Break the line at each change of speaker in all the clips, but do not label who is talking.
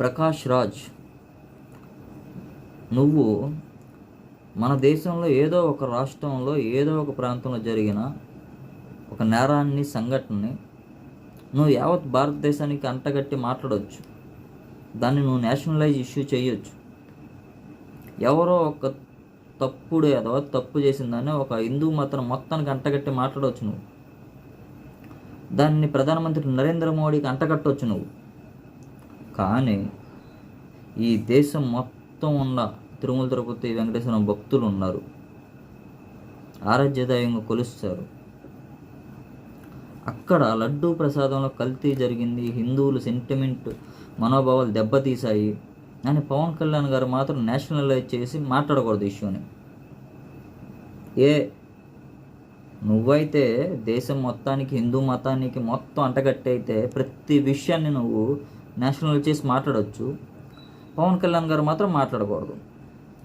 ప్రకాష్ రాజ్ నువ్వు మన దేశంలో ఏదో ఒక రాష్ట్రంలో ఏదో ఒక ప్రాంతంలో జరిగిన ఒక నేరాన్ని సంఘటనని నువ్వు యావత్ భారతదేశానికి అంటగట్టి మాట్లాడవచ్చు దాన్ని నువ్వు నేషనలైజ్ ఇష్యూ చేయొచ్చు. ఎవరో ఒక తప్పుడు ఏదో తప్పు చేసిందని ఒక హిందూ మతం మొత్తానికి అంటగట్టి మాట్లాడవచ్చు నువ్వు. దాన్ని ప్రధానమంత్రి నరేంద్ర మోడీకి అంటగట్టవచ్చు నువ్వు. కానీ ఈ దేశం మొత్తం ఉన్న తిరుమల తిరుపతి వెంకటేశ్వర భక్తులు ఉన్నారు. ఆరాధ్యదాయంగా కొలుస్తారు. అక్కడ లడ్డూ ప్రసాదంలో కల్తీ జరిగింది. హిందువులు సెంటిమెంట్ మనోభావాలు దెబ్బతీశాయి. అని పవన్ కళ్యాణ్ గారు మాత్రం నేషనలైజ్ చేసి మాట్లాడకూడదు ఇష్యూని. ఏ నువ్వైతే దేశం మొత్తానికి హిందూ మతానికి మొత్తం అంటగట్టయితే ప్రతి విషయాన్ని నువ్వు నేషనల్ చేసి మాట్లాడవచ్చు పవన్ కళ్యాణ్ గారు మాత్రం మాట్లాడకూడదు.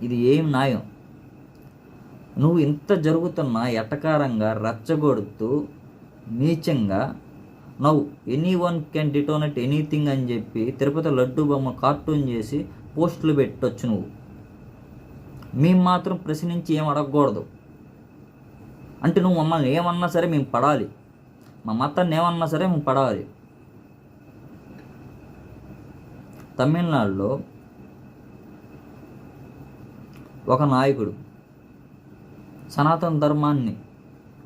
ఇది ఏం న్యాయం? నువ్వు ఇంత జరుగుతున్న ఎటకారంగా రచ్చగొడుతూ నీచంగా నవ్వు. Any one can detonate anything అని చెప్పి తిరుపతి లడ్డు బొమ్మ కార్టూన్ చేసి పోస్టులు పెట్టొచ్చు నువ్వు. మేము మాత్రం ప్రశ్నించి ఏం అడగకూడదు. అంటే నువ్వు మమ్మల్ని ఏమన్నా సరే మేము పడాలి. మా మతాన్ని ఏమన్నా సరే మేము పడాలి. తమిళనాడులో ఒక నాయకుడు సనాతన ధర్మాన్ని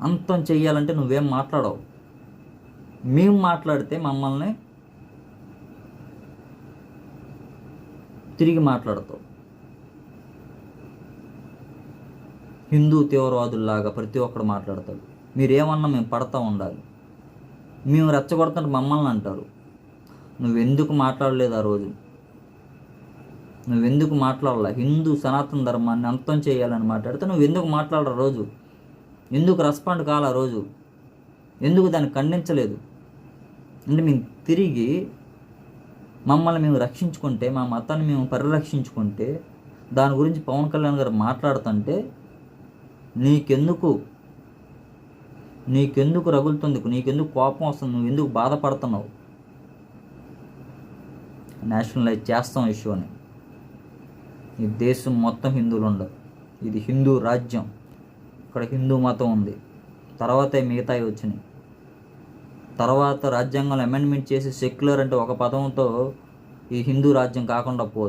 అంతం చెయ్యాలంటే నువ్వేం మాట్లాడవు. మేము మాట్లాడితే మమ్మల్ని తిరిగి మాట్లాడతావు. హిందూ తీవ్రవాదుల్లాగా ప్రతి ఒక్కడు మాట్లాడతాడు. మీరేమన్నా మేము పడతా ఉండాలి. మేము రెచ్చగొడుతుంటే మమ్మల్ని అంటారు. నువ్వెందుకు మాట్లాడలేదు ఆ రోజు? నువ్వెందుకు మాట్లాడాల? హిందూ సనాతన ధర్మాన్ని అంతం చేయాలని మాట్లాడితే నువ్వెందుకు మాట్లాడరు రోజు? ఎందుకు రెస్పాండ్ కాల రోజు? ఎందుకు దాన్ని ఖండించలేదు? అంటే మేము తిరిగి మమ్మల్ని మేము రక్షించుకుంటే మా మతాన్ని మేము పరిరక్షించుకుంటే దాని గురించి పవన్ కళ్యాణ్ గారు మాట్లాడుతుంటే నీకెందుకు? నీకెందుకు రగులుతుంది? నీకెందుకు కోపం వస్తుంది? నువ్వు ఎందుకు బాధపడుతున్నావు? నేషనలైజ్ చేస్తాం ఇష్యూ అని. ఈ దేశం మొత్తం హిందువులు ఉండవు ఇది హిందూ రాజ్యం. ఇక్కడ హిందూ మతం ఉంది. తర్వాతే మిగతాయి వచ్చినాయి. తర్వాత రాజ్యాంగంలో అమెండ్మెంట్ చేసి సెక్యులర్ అంటే ఒక పదంతో ఈ హిందూ రాజ్యం కాకుండా పోదు.